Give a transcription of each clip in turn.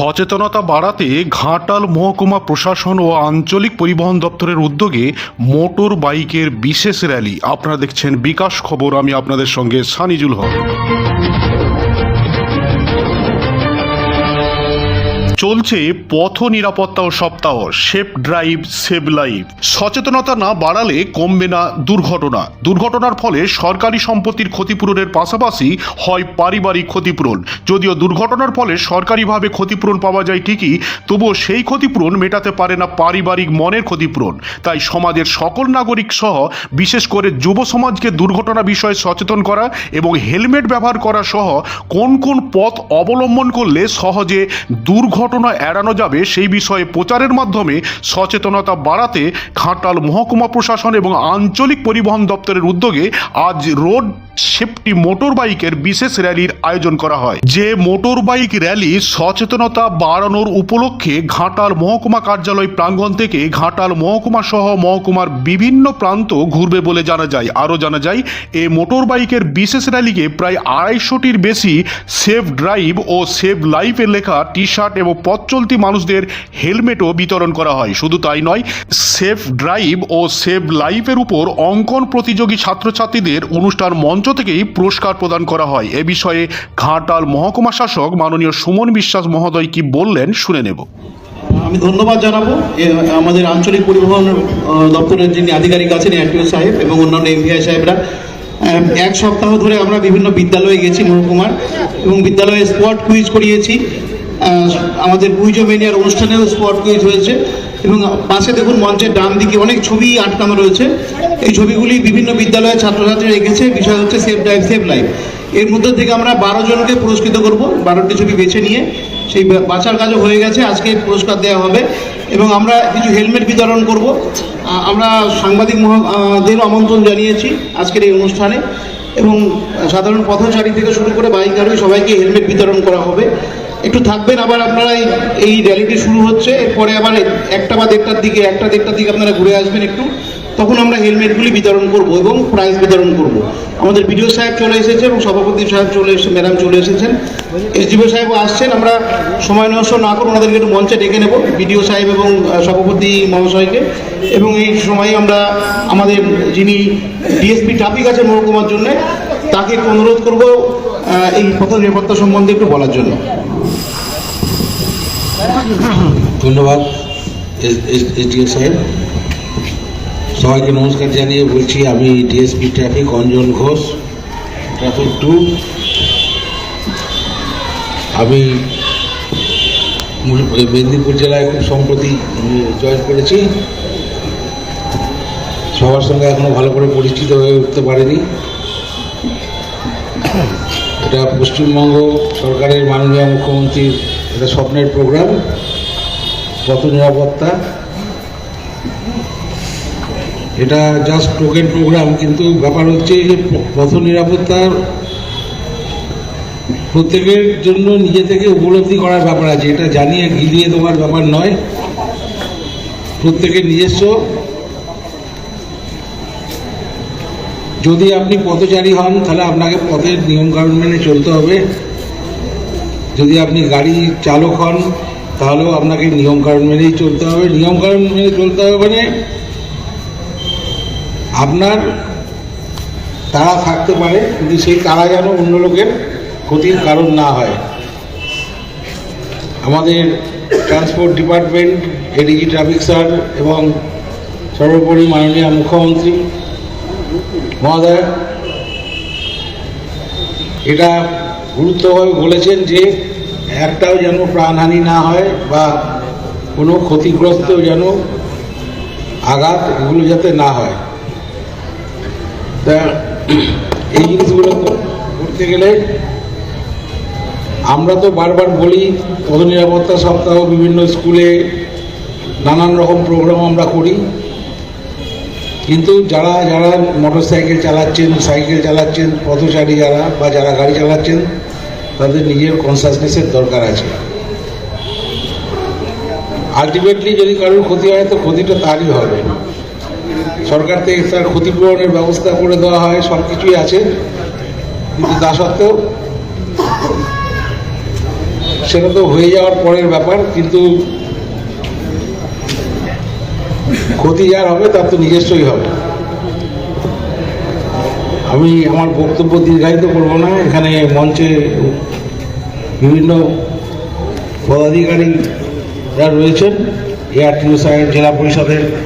সচেতনতা বাড়াতে ঘাটাল মহকুমা প্রশাসন ও আঞ্চলিক পরিবহন দপ্তরের উদ্যোগে মোটর বাইকের বিশেষ র্যালি। আপনারা দেখছেন বিকাশ খবর, আমি আপনাদের সঙ্গে সানিজুল হক। চলছে পথ নিরাপত্তা ও সপ্তাহ সেফ ড্রাইভ, সেভ লাইফ। সচেতনতা না বাড়ালে কমবে না দুর্ঘটনা। দুর্ঘটনার ফলে সরকারি সম্পত্তির ক্ষতিপূরণের পাশাপাশি হয় পারিবারিক ক্ষতিপূরণ। যদিও দুর্ঘটনার ফলে সরকারিভাবে ক্ষতিপূরণ পাওয়া যায় ঠিকই, তবুও সেই ক্ষতিপূরণ মেটাতে পারে না পারিবারিক মনের ক্ষতিপূরণ। তাই সমাজের সকল নাগরিক সহ, বিশেষ করে যুব সমাজকে দুর্ঘটনা বিষয়ে সচেতন করা এবং হেলমেট ব্যবহার করা সহ, কোন কোন পথ অবলম্বন করলে সহজে দুর্ঘটনা এড়ানো যাবে সেই বিষয়ে প্রচারের মাধ্যমে সচেতনতা বাড়াতে ঘাটাল মহকুমা প্রশাসন এবং আঞ্চলিক পরিবহন দপ্তরের উদ্যোগে আজ রোড সেফটি মোটর বাইকের বিশেষ র্যালির আয়োজন করা হয়। যে মোটর বাইক র্যালি সচেতনতা বাড়ানোর উপলক্ষে ঘাটাল মহকুমা কার্যালয় প্রাঙ্গণ থেকে ঘাটাল মহকুমা সহ মহকুমার বিভিন্ন প্রান্ত ঘুরবে বলে জানা যায়। আরও জানা যায় এই মোটর বাইকের বিশেষ র্যালিকে প্রায় আড়াইশোটির বেশি সেফ ড্রাইভ ও সেভ লাইফের লেখা টি শার্ট এবং পথ চলতি মানুষদের হেলমেটও বিতরণ করা হয়। শুধু তাই নয় সেফ ড্রাইভ ও সেভ লাইফের উপর অঙ্কন প্রতিযোগী ছাত্রছাত্রীদের অনুষ্ঠান মঞ্চ থেকেই পুরস্কার প্রদান করা হয়। এ বিষয়ে ঘাটাল মহকুমা শাসক মাননীয় সুমন বিশ্বাস মহোদয় কি বললেন শুনে নেব। আমি ধন্যবাদ জানাব। আমাদের আঞ্চলিক পরিবহন দপ্তরের যিনি আধিকারিক আছেন এফটিও সাহেব এবং অন্যান্য এমভিআই সাহেবরা এক সপ্তাহ ধরে আমরা বিভিন্ন বিদ্যালয়ে গেছি মহকুমার এবং বিদ্যালয়ে স্পট কুইজ করিয়েছি। আমাদের কুইজো মেনিয়ার অনুষ্ঠানেও স্পট কুইজ হয়েছে। এবং পাশে দেখুন মঞ্চের ডান দিকে অনেক ছবি আটকানো রয়েছে। এই ছবিগুলি বিভিন্ন বিদ্যালয়ের ছাত্রছাত্রী এঁকেছে বিষয় হচ্ছে সেফ ড্রাইভ সেভ লাইফ এর মধ্যে থেকে আমরা বারো জনকে পুরস্কৃত করব। বারোটি ছবি বেছে নিয়ে সেই বাছার কাজও হয়ে গেছে। আজকে পুরস্কার দেওয়া হবে এবং আমরা কিছু হেলমেট বিতরণ করব। আমরা সাংবাদিক মহা- আহ, দেরও আমন্ত্রণ জানিয়েছি আজকের এই অনুষ্ঠানে এবং সাধারণ পথচারী থেকে শুরু করে বাইক আরোহী সবাইকে হেলমেট বিতরণ করা হবে। একটু থাকবেন, আবার আপনারা এই- র্যালিটি শুরু হচ্ছে, এরপরে আবার একটা বা দেড়টার দিকে, একটা দেড়টার দিকে আপনারা ঘুরে আসবেন একটু। তখন আমরা হেলমেটগুলি বিতরণ করব এবং প্রাইজ বিতরণ করব। আমাদের বিডিও সাহেব চলে এসেছে এবং সভাপতি সাহেব চলে এসে ম্যাডাম চলে এসেছেন। এসডিও সাহেবও আসছেন, আমরা সময় নষ্ট না করে ওনাদেরকে একটু মঞ্চে ডেকে নেব, বিডিও সাহেব এবং সভাপতি মহাশয়কে। এবং এই সময় আমরা আমাদের যিনি ডিএসপি ট্রাফিক আছে মহকুমার জন্য, তাকে অনুরোধ করব এই পথ নিরাপত্তা সম্বন্ধে একটু বলার জন্য। ধন্যবাদ এসডিও সাহেব। সবাইকে নমস্কার জানিয়ে বলছি, আমি DSP traffic, Anjan Ghosh, traffic two. আমি মেদিনীপুর জেলায় খুব সম্প্রতি জয়েন করেছি। সবার সঙ্গে এখনও ভালো করে পরিচিত হয়ে উঠতে পারিনি। এটা পশ্চিমবঙ্গ সরকারের মাননীয় মুখ্যমন্ত্রীর একটা স্বপ্নের প্রোগ্রাম পথ নিরাপত্তা। এটা জাস্ট টোকেন প্রোগ্রাম কিন্তু ব্যাপার হচ্ছে যে পথ নিরাপত্তার প্রত্যেকের জন্য নিজে থেকে উপলব্ধি করার ব্যাপার আছে। এটা জানিয়ে গিলিয়ে দেওয়ার ব্যাপার নয়। প্রত্যেকের নিজস্ব। যদি আপনি পথচারী হন, তাহলে আপনাকে পথের নিয়মকানুন মেনে চলতে হবে। যদি আপনি গাড়ি চালক হন, তাহলেও আপনাকে নিয়মকানুন মেনেই চলতে হবে। নিয়মকানুন মেনে চলতে হবে মানে আপনার তারা থাকতে পারে, কিন্তু সেই তারা যেন অন্য লোকের ক্ষতির কারণ না হয়। আমাদের transport department, ADG traffic sir এবং সর্বোপরি মাননীয় মুখ্যমন্ত্রী মহোদয়, এটা গুরুত্বভাবে বলেছেন যে একটাও যেন প্রাণহানি না হয় বা কোনো ক্ষতিগ্রস্ত যেন আঘাত এগুলো যাতে না হয়। তা এই জিনিসগুলো করতে গেলে আমরা তো বারবার বলি পথ নিরাপত্তা সপ্তাহ, বিভিন্ন স্কুলে নানান রকম প্রোগ্রাম আমরা করি। কিন্তু যারা যারা মোটর সাইকেল চালাচ্ছেন সাইকেল চালাচ্ছেন, পথচারী যারা বা যারা গাড়ি চালাচ্ছেন তাদের নিজের কনসাসনেসের দরকার আছে। আলটিমেটলি যদি কারোর ক্ষতি হয়, তো ক্ষতিটা তারই হবে। সরকার থেকে তার ক্ষতিপূরণের ব্যবস্থা করে দেওয়া হয় সব কিছুই আছে। কিন্তু তা সত্ত্বেও সেটা তো হয়ে যাওয়ার পরের ব্যাপার, কিন্তু ক্ষতি যার হবে, তার তো নিজস্বই হবে। আমি আমার বক্তব্য দীর্ঘায়িত করব না। এখানে মঞ্চে বিভিন্ন পদাধিকারীরা রয়েছেন। এআরটিও সাহেব, জেলা পরিষদের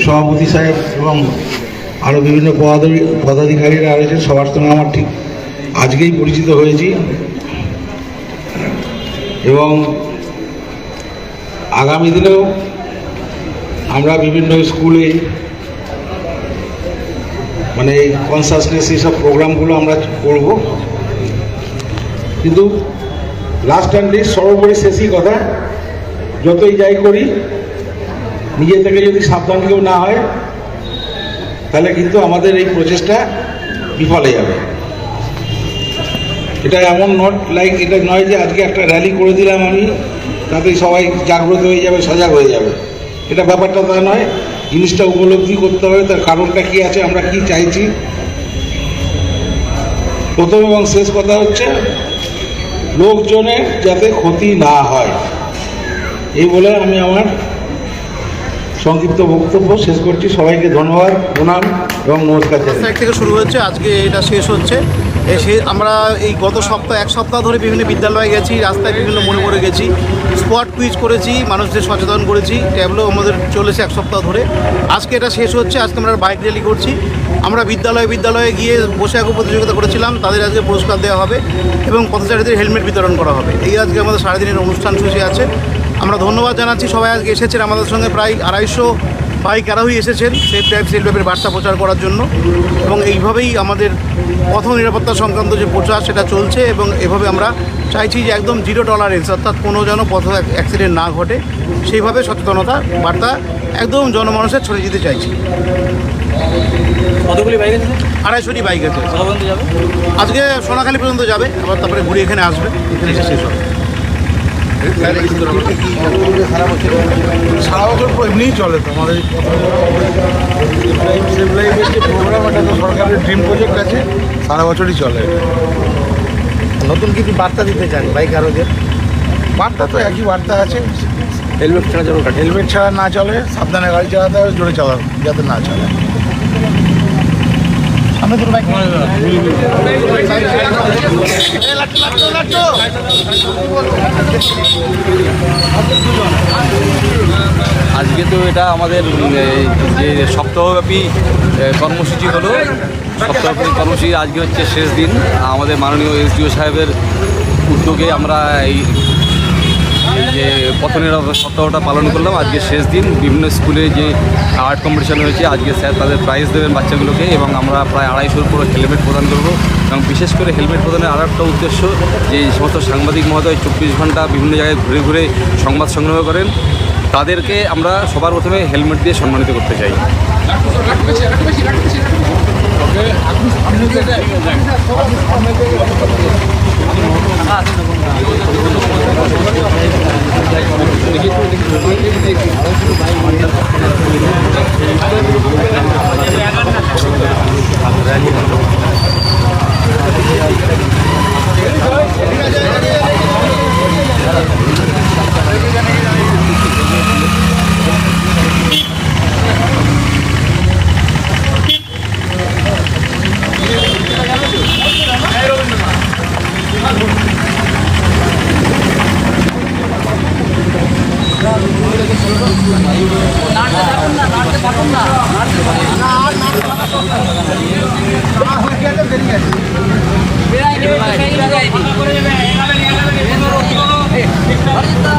সভাপতি সাহেব এবং আরও বিভিন্ন পদাধি- পদাধিকারীরা রয়েছেন। সবার সঙ্গে আমার ঠিক আজকেই পরিচিত হয়েছি। এবং আগামী দিনেও আমরা বিভিন্ন স্কুলে মানে এই কনসাসনেস এইসব প্রোগ্রামগুলো আমরা করব। কিন্তু লাস্ট অ্যান্ড লিস্ট সর্বোপরি শেষই কথা, যতই যাই করি, নিজে থেকে যদি সাবধান কেউ না হয়, তাহলে কিন্তু আমাদের এই প্রচেষ্টা বিফলে যাবে। এটা এমন নট লাইক এটা নয় যে আজকে একটা র্যালি করে দিলাম আমি, তাতেই সবাই জাগ্রত হয়ে যাবে, সজাগ হয়ে যাবে। এটা ব্যাপারটা তা নয়। জিনিসটা উপলব্ধি করতে হবে, তার কারণটা কি আছে, আমরা কি চাইছি? প্রথম এবং শেষ কথা হচ্ছে লোকজনের যাতে ক্ষতি না হয়। এই বলে আমি আমার সংক্ষিপ্ত বক্তব্য শেষ করছি। সবাইকে ধন্যবাদ, প্রণাম এবং নমস্কার থেকে শুরু হচ্ছে, আজকে এটা শেষ হচ্ছে। সে আমরা এই গত সপ্তাহ, এক সপ্তাহ ধরে বিভিন্ন বিদ্যালয়ে গেছি, রাস্তায় বিভিন্ন মোড়ে মোড়ে গেছি। স্পট কুইজ করেছি, মানুষদের সচেতন করেছি, ট্যাবলো আমাদের চলেছে এক সপ্তাহ ধরে। আজকে এটা শেষ হচ্ছে, আজকে আমরা বাইক র্যালি করছি। আমরা বিদ্যালয়ে বিদ্যালয়ে গিয়ে বসে আঁকো প্রতিযোগিতা করেছিলাম, তাদের আজকে পুরস্কার দেওয়া হবে এবং পথচারীদের হেলমেট বিতরণ করা হবে। এই আজকে আমাদের সারাদিনের অনুষ্ঠান সূচি আছে। আমরা ধন্যবাদ জানাচ্ছি, সবাই আজকে এসেছেন আমাদের সঙ্গে প্রায় আড়াইশো বাইক আরোহী এসেছেন সেফ ড্রাইভ সেফ ড্রাইভের বার্তা প্রচার করার জন্য। এবং এইভাবেই আমাদের পথ নিরাপত্তা সংক্রান্ত যে প্রচার সেটা চলছে এবং এভাবে আমরা চাইছি যে একদম জিরো টলারেন্স অর্থাৎ কোনো যেন পথ অ্যাক্সিডেন্ট না ঘটে। সেইভাবে সচেতনতা বার্তা একদম জনমানুষের ছড়িয়ে দিতে চাইছি। কতগুলি বাইক আছে? আড়াইশোটি বাইক আছে। আজকে সোনাখালী পর্যন্ত যাবে আবার তারপরে ঘুরে এখানে আসবে এখানে এসে শেষ হবে। সারা বছর এমনিই চলে তো আমাদের সেভ লাইফের যে প্রোগ্রাম এটা তো সরকারের ড্রিম প্রজেক্ট আছে সারা বছরই চলে নতুন কিছু বার্তা দিতে চান বাইক আরোহীদের বার্তা তো একই বার্তা আছে। হেলমেট ছাড়া যাবে হেলমেট ছাড়া না চলে সাবধানে গাড়ি চালাতে হবে জোরে চালান যাতে না চলে দুটো বাইক আজকে তো এটা আমাদের যে সপ্তাহব্যাপী কর্মসূচি হলো। সপ্তাহব্যাপী কর্মসূচি আজকে হচ্ছে শেষ দিন। আমাদের মাননীয় এসডিও সাহেবের উদ্যোগে আমরা এই এই যে প্রথমের সপ্তাহটা পালন করলাম, আজকে শেষ দিন। বিভিন্ন স্কুলে যে আর্ট কম্পিটিশান হয়েছে, আজকে স্যার তাদের প্রাইজ দেবেন বাচ্চাগুলোকে এবং আমরা প্রায় আড়াইশোর পুরো হেলমেট প্রদান করব এবং বিশেষ করে হেলমেট প্রদানের আরও একটা উদ্দেশ্য যে সমস্ত সাংবাদিক মহোদয় চব্বিশ ঘণ্টা বিভিন্ন জায়গায় ঘুরে ঘুরে সংবাদ সংগ্রহ করেন। তাদেরকে আমরা সবার প্রথমে হেলমেট দিয়ে সম্মানিত করতে চাই। ঠিক আছে Marita!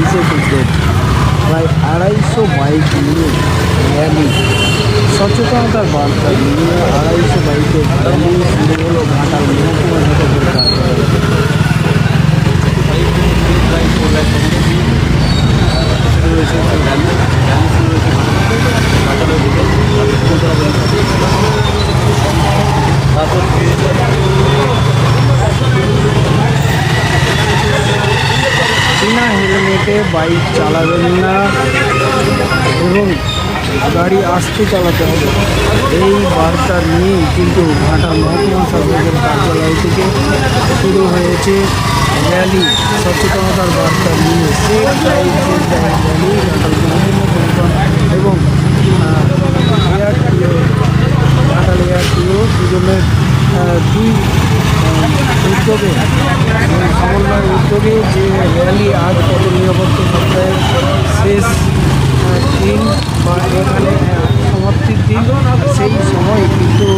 বিশেষ উদ্যোগ। প্রায় আড়াইশো বাইক নিয়ে র্যালি সচেতনতার বার্তা নিয়ে আড়াইশো বাইকের র্যালি শুরু হলো ঘাটাল কার্যালয়ে বিনা হেলমেটে বাইক চালাবেন না এবং গাড়ি আসতে চালাতে হবে। এই বার্তা নিয়েই কিন্তু ঘাটা মহকুমা শাসকের কার্যালয় থেকে শুরু হয়েছে র্যালি। সচেতনতার বার্তা নিয়ে safe drive safe drive rally Ghatal মহকুমা পরিবহন এবং এয়ার ঘাটাল এয়ার দুজনের দুই উদ্যোগে সমন্বয় উদ্যোগে যে র্যালি আজ কত নিরাপত্তা সপ্তাহের শেষ দিন বা এখানে সমাপ্তির দিন সেই সময় কিন্তু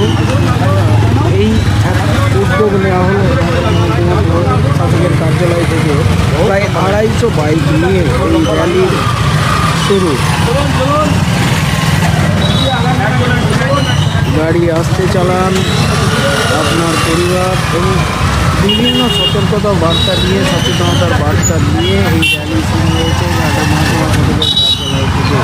এই উদ্যোগ নেওয়া হলো শাসকের কার্যালয় থেকে প্রায় আড়াইশো বাইক নিয়ে এই র্যালির শুরু গাড়ি আসতে চালান আপনার পরিবার এবং বিভিন্ন সতর্কতা বার্তা নিয়ে সচেতনতার বার্তা নিয়ে এই র্যালি শুরু হয়েছে। ঘাটা মহকুমা সদরের কার্যালয় থেকে।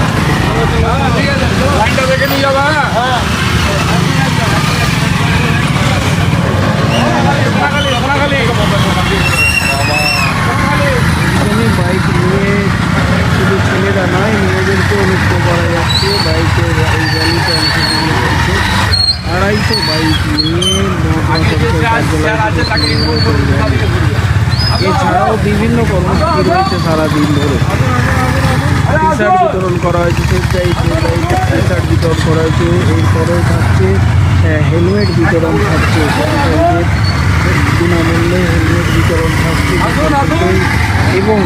বাইক নিয়ে শুধু ছেলেরা নয় মেয়েদেরকেও লক্ষ্য করা যাচ্ছে। বাইকের এই র্যালিতে অংশগ্রহণ করছে। বাইক। এছাড়াও বিভিন্ন কর্মসূচি রয়েছে সারাদিন ধরে টি বিতরণ করা হয়েছে শার্ট বিতরণ করা হয়েছে এরপরেও থাকছে হেলমেট বিতরণ থাকছে বিনামূল্যে হেলমেট বিতরণ থাকছে এবং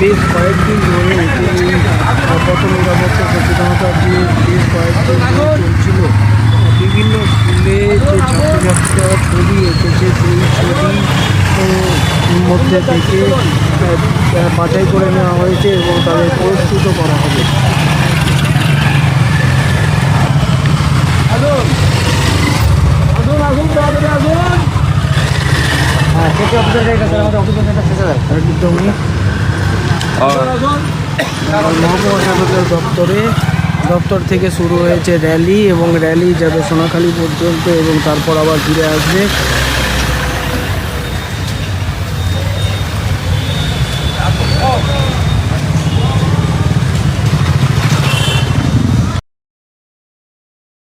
বেশ কয়েকদিন ধরে তিনি আহ, পথ নিরাপত্তা সচেতনতা দিয়ে বেশ কয়েকদিন ধরে চলছিল বিভিন্ন স্কুলে যে ছাত্রছাত্রীরা ছবি এঁকেছে সেই ছবি আহ, মধ্যে থেকে বাছাই করে নেওয়া হয়েছে এবং তাদের পুরস্কৃত করা হবে। একদমই মহকুমা শাসকের দপ্তরে দপ্তর থেকে শুরু হয়েছে র্যালি এবং র্যালি যাবে সোনাখালী পর্যন্ত এবং তারপর আবার ফিরে আসবে।